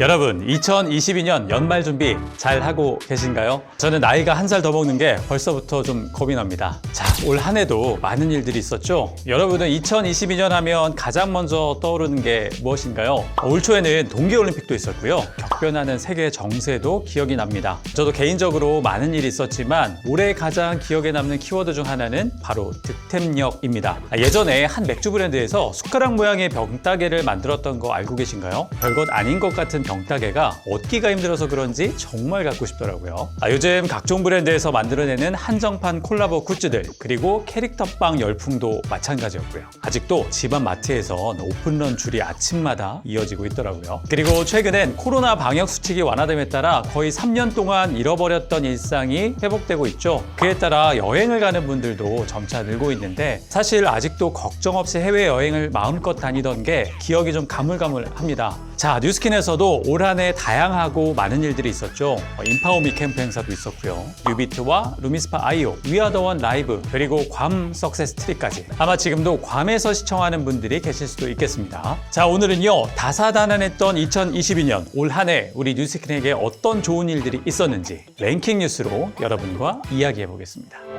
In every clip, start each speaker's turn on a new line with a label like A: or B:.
A: 여러분, 2022년 연말 준비 잘 하고 계신가요? 저는 나이가 한 살 더 먹는 게 벌써부터 좀 납니다. 자, 올 한 해도 많은 일들이 있었죠? 여러분은 2022년 하면 가장 먼저 떠오르는 게 무엇인가요? 올 초에는 동계올림픽도 있었고요. 격변하는 세계 정세도 기억이 납니다. 저도 개인적으로 많은 일이 있었지만 올해 가장 기억에 남는 키워드 중 하나는 바로 득템력입니다. 아, 예전에 한 맥주 브랜드에서 숟가락 모양의 병따개를 만들었던 거 알고 계신가요? 별것 아닌 것 같은 병따개가 얻기가 힘들어서 그런지 정말 갖고 싶더라고요. 아, 요즘 각종 브랜드에서 만들어내는 한정판 콜라보 굿즈들 그리고 캐릭터빵 열풍도 마찬가지였고요. 아직도 집안 마트에선 오픈런 줄이 아침마다 이어지고 있더라고요. 그리고 최근엔 코로나 방역 수칙이 완화됨에 따라 거의 3년 동안 잃어버렸던 일상이 회복되고 있죠. 그에 따라 여행을 가는 분들도 점차 늘고 있는데 사실 아직도 걱정 없이 해외 여행을 마음껏 다니던 게 기억이 좀 가물가물합니다. 자, 뉴스킨에서도 올 한 해 다양하고 많은 일들이 있었죠. 어, 인파오미 캠프 행사도 있었고요. 뉴비트와 루미스파 아이오, 위아더원 라이브, 그리고 괌 석세스 트리까지. 아마 지금도 괌에서 시청하는 분들이 계실 수도 있겠습니다. 자, 오늘은요, 다사다난했던 2022년 올 한해 우리 뉴스킨에게 어떤 좋은 일들이 있었는지 랭킹 뉴스로 여러분과 이야기해 보겠습니다.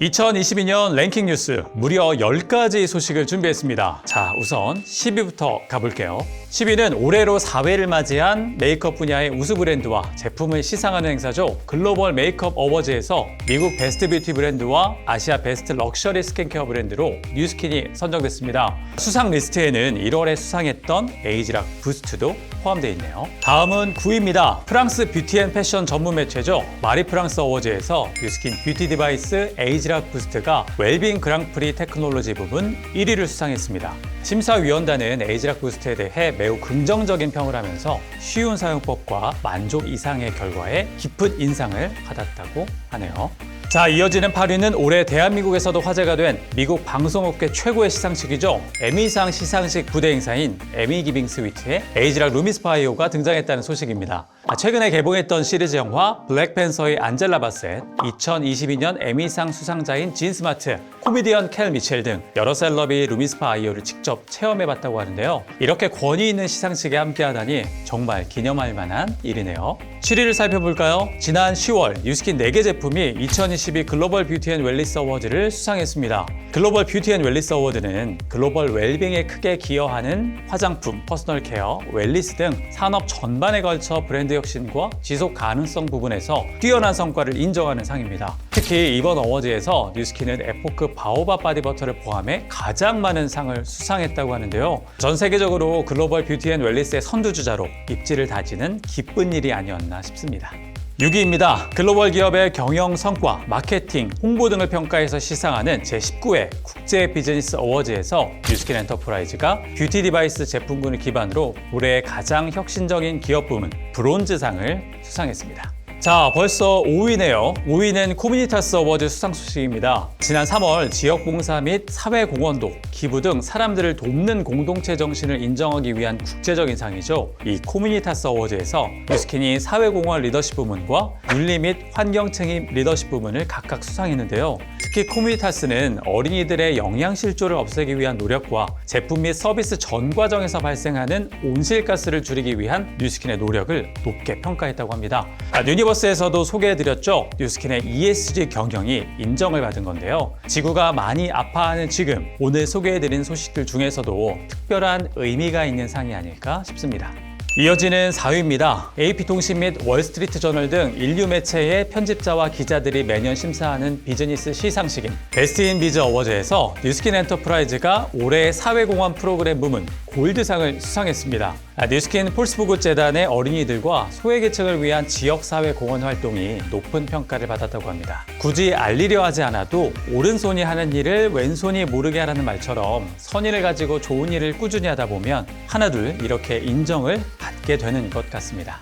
A: 2022년 랭킹 뉴스 무려 10가지 소식을 준비했습니다. 자, 우선 10위부터 가볼게요. 10위는 올해로 4회를 맞이한 메이크업 분야의 우수 브랜드와 제품을 시상하는 행사죠. 글로벌 메이크업 어워즈에서 미국 베스트 뷰티 브랜드와 아시아 베스트 럭셔리 스킨케어 브랜드로 뉴스킨이 선정됐습니다. 수상 리스트에는 1월에 수상했던 에이지락 부스트도 포함되어 있네요. 다음은 9위입니다. 프랑스 뷰티 앤 패션 전문 매체죠. 마리 프랑스 어워즈에서 뉴스킨 뷰티 디바이스 에이지 락 부스트가 웰빙 그랑프리 테크놀로지 부분 1위를 수상했습니다. 심사위원단은 에이지락 부스트에 대해 매우 긍정적인 평을 하면서 쉬운 사용법과 만족 이상의 결과에 깊은 인상을 받았다고 하네요. 자, 이어지는 8위는 올해 대한민국에서도 화제가 된 미국 방송업계 최고의 시상식이죠. 에미상 시상식 부대 행사인 에미 기빙 스위트의 에이지락 루미스파이오가 등장했다는 소식입니다. 아, 최근에 개봉했던 시리즈 영화 블랙팬서의 안젤라 바셋, 2022년 에미상 수상자인 진 스마트, 코미디언 켈 미첼 등 여러 셀럽이 루미스파 아이오를 직접 체험해봤다고 하는데요. 이렇게 권위 있는 시상식에 함께하다니 정말 기념할 만한 일이네요. 7위를 살펴볼까요? 지난 10월 뉴스킨 4개 제품이 2022 글로벌 뷰티 앤 웰리스 어워즈를 수상했습니다. 글로벌 뷰티 앤 웰리스 어워드는 글로벌 웰빙에 크게 기여하는 화장품, 퍼스널 케어, 웰리스 등 산업 전반에 걸쳐 브랜드 혁신과 지속 가능성 부분에서 뛰어난 성과를 인정하는 상입니다. 특히 이번 어워즈에서 뉴스킨은 에포크 바오바 바디버터를 포함해 가장 많은 상을 수상했다고 하는데요. 전 세계적으로 글로벌 뷰티 앤 웰리스의 선두주자로 입지를 다지는 기쁜 일이 아니었나 싶습니다. 6위입니다. 글로벌 기업의 경영 성과, 마케팅, 홍보 등을 평가해서 시상하는 제19회 국제 비즈니스 어워즈에서 뉴스킨 엔터프라이즈가 뷰티 디바이스 제품군을 기반으로 올해 가장 혁신적인 기업 부문 브론즈상을 수상했습니다. 자, 벌써 5위네요. 5위는 코미니타스 어워즈 수상 소식입니다. 지난 3월 지역봉사 및 사회공헌도, 기부 등 사람들을 돕는 공동체 정신을 인정하기 위한 국제적인 상이죠. 이 코미니타스 어워즈에서 뉴스킨이 사회공헌 리더십 부문과 윤리 및 환경 책임 리더십 부문을 각각 수상했는데요. 특히 코미니타스는 어린이들의 영양실조를 없애기 위한 노력과 제품 및 서비스 전 과정에서 발생하는 온실가스를 줄이기 위한 뉴스킨의 노력을 높게 평가했다고 합니다. 아, 유니버스 에서도 소개해드렸죠. 뉴스킨의 ESG 경영이 인정을 받은 건데요. 지구가 많이 아파하는 지금 오늘 소개해드린 소식들 중에서도 특별한 의미가 있는 상이 아닐까 싶습니다. 이어지는 4위입니다. AP통신 및 월스트리트저널 등 인류 매체의 편집자와 기자들이 매년 심사하는 비즈니스 시상식인 베스트 인 비즈 어워즈에서 뉴스킨 엔터프라이즈가 올해 사회공헌 프로그램 부문 골드상을 수상했습니다. 아, 뉴스킨 폴스부굿 재단의 어린이들과 소외계층을 위한 지역사회 공헌 활동이 높은 평가를 받았다고 합니다. 굳이 알리려 하지 않아도 오른손이 하는 일을 왼손이 모르게 하라는 말처럼 선의를 가지고 좋은 일을 꾸준히 하다 보면 하나둘 이렇게 인정을 받게 되는 것 같습니다.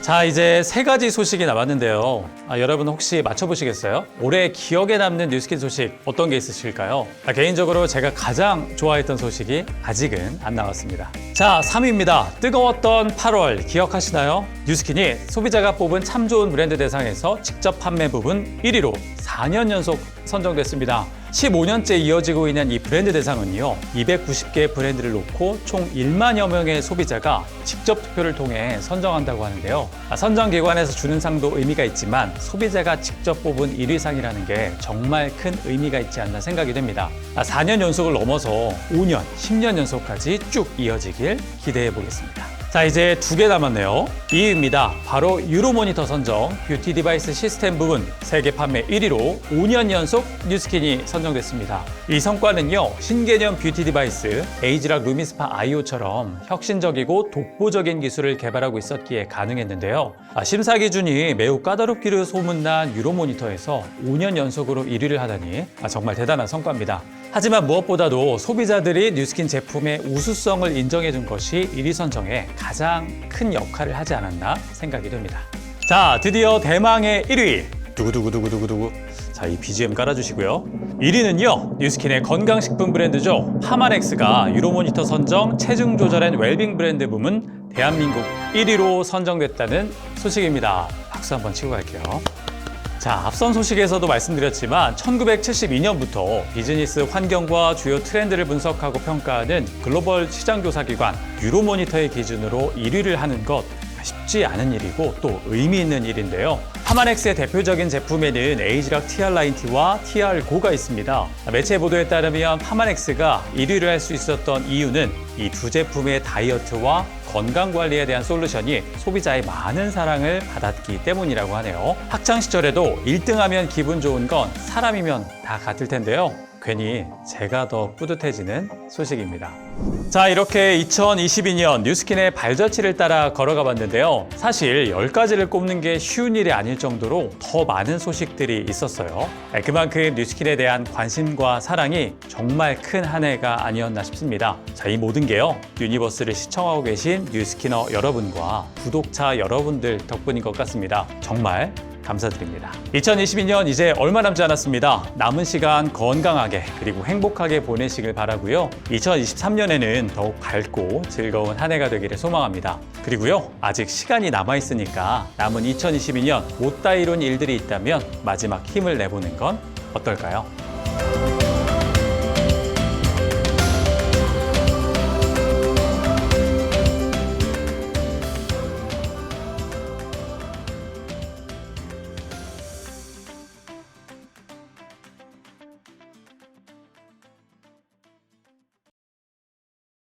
A: 자, 이제 세 가지 소식이 남았는데요. 아, 여러분 혹시 맞춰보시겠어요? 올해 기억에 남는 뉴스킨 소식 어떤 게 있으실까요? 아, 개인적으로 제가 가장 좋아했던 소식이 아직은 안 나왔습니다. 자, 3위입니다. 뜨거웠던 8월 기억하시나요? 뉴스킨이 소비자가 뽑은 참 좋은 브랜드 대상에서 직접 판매 부분 1위로 4년 연속 선정됐습니다. 15년째 이어지고 있는 이 브랜드 대상은요, 290개 브랜드를 놓고 총 1만여 명의 소비자가 직접 투표를 통해 선정한다고 하는데요. 아, 선정 기관에서 주는 상도 의미가 있지만 소비자가 직접 뽑은 1위 상이라는 게 정말 큰 의미가 있지 않나 생각이 됩니다. 4년 연속을 넘어서 5년, 10년 연속까지 쭉 이어지길 기대해 보겠습니다. 자 이제 두 개 남았네요. 2위입니다. 바로 유로모니터 선정 뷰티 디바이스 시스템 부분 세계 판매 1위로 5년 연속 뉴스킨이 선정됐습니다. 이 성과는요 신개념 뷰티 디바이스 에이지락 루미스파 아이오처럼 혁신적이고 독보적인 기술을 개발하고 있었기에 가능했는데요. 아, 심사 기준이 매우 까다롭기로 소문난 유로모니터에서 5년 연속으로 1위를 하다니 아, 정말 대단한 성과입니다. 하지만 무엇보다도 소비자들이 뉴스킨 제품의 우수성을 인정해 준 것이 1위 선정에 가장 큰 역할을 하지 않았나 생각이 됩니다. 자, 드디어 대망의 1위. 두구두구두구두구두구. 자, 이 BGM 깔아주시고요. 1위는요, 뉴스킨의 건강식품 브랜드죠. 파마넥스가 유로모니터 선정 체중 조절앤 웰빙 브랜드 부문 대한민국 1위로 선정됐다는 소식입니다. 박수 한번 치고 갈게요. 자, 앞선 소식에서도 말씀드렸지만 1972년부터 비즈니스 환경과 주요 트렌드를 분석하고 평가하는 글로벌 시장조사기관 유로모니터의 기준으로 1위를 하는 것 쉽지 않은 일이고 또 의미 있는 일인데요. 하마넥스의 대표적인 제품에는 에이지락 TR9T와 TR9가 있습니다. 매체 보도에 따르면 파마넥스가 1위를 할 수 있었던 이유는 이 두 제품의 다이어트와 건강 관리에 대한 솔루션이 소비자의 많은 사랑을 받았기 때문이라고 하네요. 학창 시절에도 1등하면 기분 좋은 건 사람이면 다 같을 텐데요. 괜히 제가 더 뿌듯해지는 소식입니다. 자, 이렇게 2022년 뉴스킨의 발자취를 따라 걸어가 봤는데요. 사실 10가지를 꼽는 게 쉬운 일이 아닐 정도로 더 많은 소식들이 있었어요. 네, 그만큼 뉴스킨에 대한 관심과 사랑이 정말 큰 한 해가 아니었나 싶습니다. 자, 이 모든 게요. 유니버스를 시청하고 계신 뉴스키너 여러분과 구독자 여러분들 덕분인 것 같습니다. 정말 감사드립니다. 2022년 이제 얼마 남지 않았습니다. 남은 시간 건강하게 그리고 행복하게 보내시길 바라고요. 2023년에는 더욱 밝고 즐거운 한 해가 되기를 소망합니다. 그리고요. 아직 시간이 남아 있으니까 남은 2022년 못다 이룬 일들이 있다면 마지막 힘을 내보는 건 어떨까요?